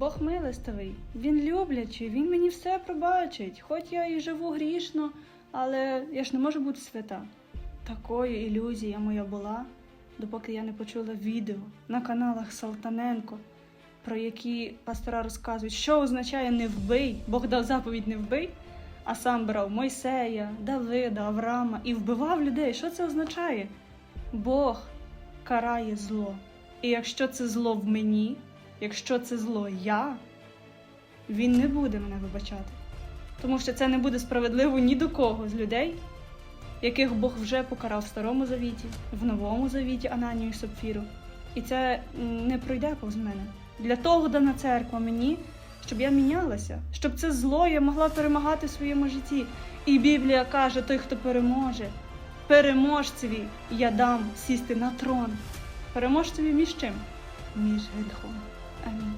Бог милостивий, Він люблячий, Він мені все пробачить. Хоч я і живу грішно, але я ж не можу бути свята. Такою ілюзія моя була, допоки я не почула відео на каналах Салтаненко, про які пастора розказують, що означає не вбий, Бог дав заповідь не вбий, а сам брав Мойсея, Давида, Авраама і вбивав людей. Що це означає? Бог карає зло. І якщо це зло в мені, якщо це зло я, він не буде мене вибачати. Тому що це не буде справедливо ні до кого з людей, яких Бог вже покарав в Старому Завіті, в Новому Завіті Ананію і Сапфіру. І це не пройде повз мене. Для того дана церква мені, щоб я мінялася, щоб це зло я могла перемагати в своєму житті. І Біблія каже: той, хто переможе, переможцеві я дам сісти на трон. Переможцеві між чим? Між гріхом. I mean